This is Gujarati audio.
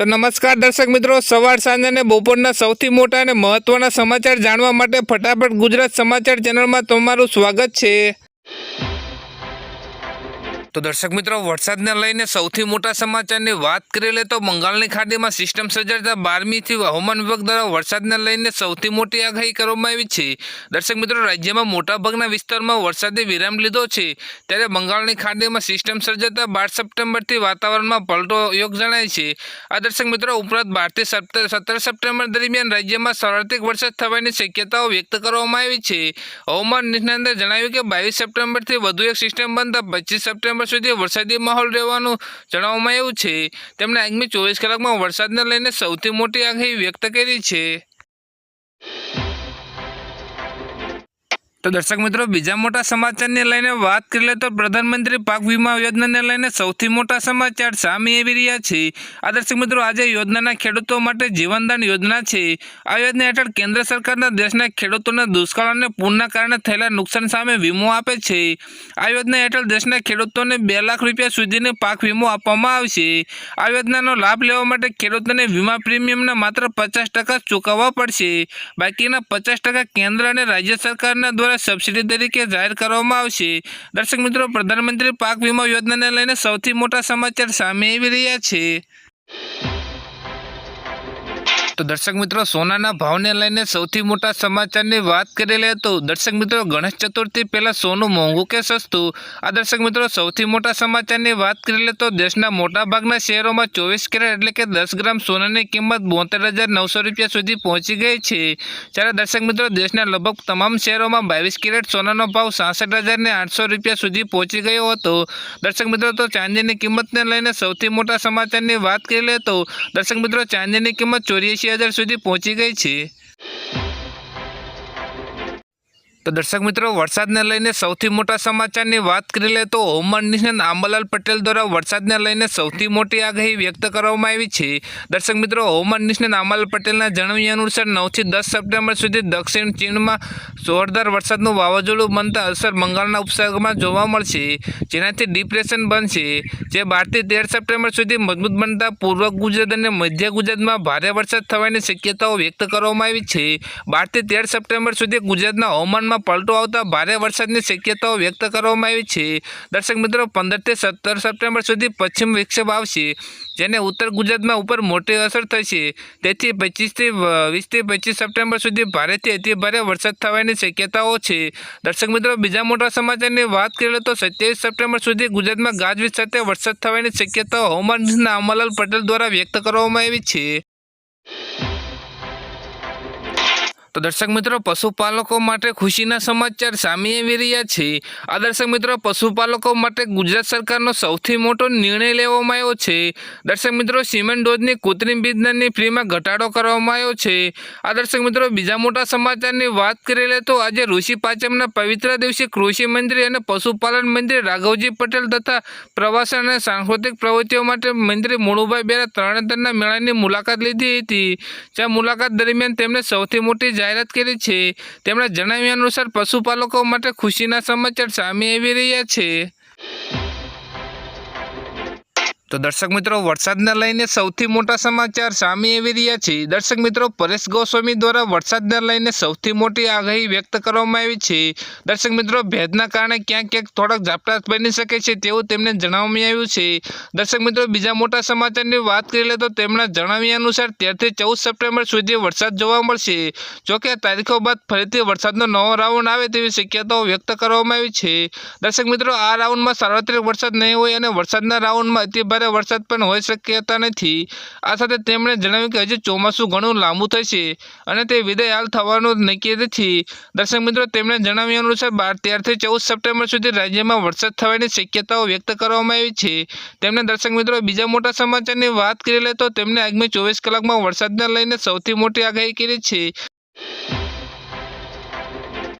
તો નમસ્કાર દર્શક મિત્રો, સવાર સાંજ અને બપોરના સૌથી મોટા અને મહત્વના સમાચાર જાણવા માટે ફટાફટ ગુજરાત સમાચાર ચેનલમાં તમારું સ્વાગત છે. તો દર્શક મિત્રો, વરસાદને લઈને સૌથી મોટા સમાચારની વાત કરી લે તો બંગાળની ખાડીમાં સિસ્ટમ સર્જાતા બારમીથી હવામાન વિભાગ દ્વારા વરસાદને લઈને સૌથી મોટી આગાહી કરવામાં આવી છે. દર્શક મિત્રો, રાજ્યમાં મોટાભાગના વિસ્તારમાં વરસાદે વિરામ લીધો છે. ત્યારે બંગાળની ખાડીમાં સિસ્ટમ સર્જાતા બાર સપ્ટેમ્બરથી વાતાવરણમાં પલટો યોગ જણાય છે. આ દર્શક મિત્રો, ઉપરાંત બારથી સત્તર સપ્ટેમ્બર દરમિયાન રાજ્યમાં સર્વાધિક વરસાદ થવાની શક્યતાઓ વ્યક્ત કરવામાં આવી છે. હવામાન નિષ્ણાંતે જણાવ્યું કે બાવીસ સપ્ટેમ્બરથી વધુ એક સિસ્ટમ બનતા પચીસ સપ્ટેમ્બર સુધી વરસાદી માહોલ રહેવાનું જણાવવામાં આવ્યું છે. તેમણે આગામી ચોવીસ કલાકમાં વરસાદને લઈને સૌથી મોટી આગાહી વ્યક્ત કરી છે. તો દર્શક મિત્રો, બીજા મોટા સમાચારને લઈને વાત કરી લે તો પ્રધાનમંત્રી પાક વીમા યોજનાને લઈને સૌથી મોટા સમાચાર સામે આવી રહ્યા છે. આ દર્શક મિત્રો, આજે યોજનાના ખેડૂતો માટે જીવનદાન યોજના છે. આ યોજના હેઠળ કેન્દ્ર સરકારના દેશના ખેડૂતોને દુષ્કાળ અને પૂરના કારણે થયેલા નુકસાન સામે વીમો આપે છે. આ યોજના હેઠળ દેશના ખેડૂતોને બે લાખ રૂપિયા સુધીનો પાક વીમો આપવામાં આવશે. આ યોજનાનો લાભ લેવા માટે ખેડૂતોને વીમા પ્રીમિયમના માત્ર પચાસ ટકા ચૂકવવા પડશે. બાકીના પચાસ ટકા કેન્દ્ર અને રાજ્ય સરકારના દ્વારા સબસિડી તરીકે જાહેર કરવામાં આવશે. દર્શક મિત્રો, પ્રધાનમંત્રી પાક વીમા યોજનાને લઈને સૌથી મોટા સમાચાર સામે આવી રહ્યા છે. તો દર્શક મિત્રો, સોનાના ભાવને લઈને સૌથી મોટા સમાચારની વાત કરી લે તો દર્શક મિત્રો, ગણેશ ચતુર્થી પહેલાં સોનું મોંઘું કે સસ્તું? આ દર્શક મિત્રો, સૌથી મોટા સમાચારની વાત કરી લે તો દેશના મોટાભાગના શહેરોમાં ચોવીસ કેરેટ એટલે કે દસ ગ્રામ સોનાની કિંમત બોતેર હજાર નવસો રૂપિયા સુધી પહોંચી ગઈ છે. જ્યારે દર્શક મિત્રો, દેશના લગભગ તમામ શહેરોમાં બાવીસ કેરેટ સોનાનો ભાવ સાસઠ હજારને આઠસો રૂપિયા સુધી પહોંચી ગયો હતો. દર્શક મિત્રો, તો ચાંદીની કિંમતને લઈને સૌથી મોટા સમાચારની વાત કરી લે તો દર્શક મિત્રો, ચાંદીની કિંમત ચોર્યાસી હજાર સુધી પહોંચી ગઈ છે. તો દર્શક મિત્રો, વરસાદને લઈને સૌથી મોટા સમાચારની વાત કરી લે તો હવામાન નિષ્ણાત આંબાલાલ પટેલ દ્વારા વરસાદને લઈને સૌથી મોટી આગાહી વ્યક્ત કરવામાં આવી છે. દર્શક મિત્રો હવામાન નિષ્ણાત આંબાલાલ પટેલના જણાવ્યા અનુસાર નવથી દસ સપ્ટેમ્બર સુધી દક્ષિણ ચીનમાં જોરદાર વરસાદનું વાવાઝોડું બનતા અસર બંગાળના ઉપસાગરમાં જોવા મળશે, જેનાથી ડિપ્રેશન બનશે. જે બારથી તેર સપ્ટેમ્બર સુધી મજબૂત બનતા પૂર્વ ગુજરાત અને મધ્ય ગુજરાતમાં ભારે વરસાદ થવાની શક્યતાઓ વ્યક્ત કરવામાં આવી છે. બારથી તેર સપ્ટેમ્બર સુધી ગુજરાતના હવામાનમાં પલટો આવતા ભારે વરસાદની શક્યતાઓ વ્યક્ત કરવામાં આવી છે. દર્શક મિત્રો પંદરથી સત્તર સપ્ટેમ્બર સુધી પશ્ચિમ વિક્ષેપ આવશે, જેને ઉત્તર ગુજરાતમાં ઉપર મોટી અસર થશે. તેથી પચીસથી વીસથી પચીસ સપ્ટેમ્બર સુધી ભારેથી અતિભારે વરસાદ થવાની શક્યતાઓ છે. દર્શક મિત્રો, બીજા મોટા સમાચારની વાત કરીએ તો સત્યાવીસ સપ્ટેમ્બર સુધી ગુજરાતમાં ગાજવીજ સાથે વરસાદ થવાની શક્યતાઓ હવામાન અમલાલ પટેલ દ્વારા વ્યક્ત કરવામાં આવી છે. તો દર્શક મિત્રો, પશુપાલકો માટે ખુશીના સમાચાર સામે આવી રહ્યા છે. આ દર્શક મિત્રો, પશુપાલકો માટે ગુજરાત સરકારનો સૌથી મોટો નિર્ણય લેવામાં આવ્યો છે. દર્શક મિત્રો, સિમેન્ટ ડોઝની કૃત્રિમ બીજદાનની ફ્રીમાં ઘટાડો કરવામાં આવ્યો છે. આ દર્શક મિત્રો, બીજા મોટા સમાચારની વાત કરી લે તો આજે ઋષિ પાંચમના પવિત્ર દિવસે કૃષિ મંત્રી અને પશુપાલન મંત્રી રાઘવજી પટેલ તથા પ્રવાસન અને સાંસ્કૃતિક પ્રવૃત્તિઓ માટે મંત્રી મોણુભાઈ બેરા તરણેતરના મેળાની મુલાકાત લીધી હતી. જ્યાં મુલાકાત દરમિયાન તેમણે સૌથી મોટી જાહેરાત કરી છે. તેમણે જણાવ્યા અનુસાર પશુપાલકો માટે ખુશીના સમાચાર સામે આવી રહ્યા છે. તો દર્શક મિત્રો, વરસાદને લઈને સૌથી મોટા સમાચાર સામે આવી રહ્યા છે. દર્શક મિત્રો, પરેશ ગોસ્વામી દ્વારા વરસાદને લઈને સૌથી મોટી આગાહી વ્યક્ત કરવામાં આવી છે. દર્શક મિત્રો ભેદના કારણે ક્યાંક ક્યાંક થોડાક ઝાપટા બની શકે છે તેવું તેમને જણાવવામાં આવ્યું છે. દર્શક મિત્રો, બીજા મોટા સમાચારની વાત કરી લે તો તેમના જણાવ્યા અનુસાર તેરથી ચૌદ સપ્ટેમ્બર સુધી વરસાદ જોવા મળશે. જોકે તારીખો બાદ ફરીથી વરસાદનો નવો રાઉન્ડ આવે તેવી શક્યતાઓ વ્યક્ત કરવામાં આવી છે. દર્શક મિત્રો, આ રાઉન્ડમાં સાર્વત્રિક વરસાદ નહીં હોય અને વરસાદના રાઉન્ડમાં અતિ ભારે વરસાદ પણ હોઈ શક્યતા નથી. આ સાથે તેમણે જણાવ્યું કે હજી ચોમાસું ઘણું લાંબુ થશે અને તે વિદાય હાલ થવાનું નક્કી નથી. દર્શક મિત્રો, તેમણે જણાવ્યા અનુસાર બાર તેરથી ચૌદ સપ્ટેમ્બર સુધી રાજ્યમાં વરસાદ થવાની શક્યતાઓ વ્યક્ત કરવામાં આવી છે. તેમણે દર્શક મિત્રો, બીજા મોટા સમાચારની વાત કરી લે તો તેમણે આગામી ચોવીસ કલાકમાં વરસાદને લઈને સૌથી મોટી આગાહી કરી છે.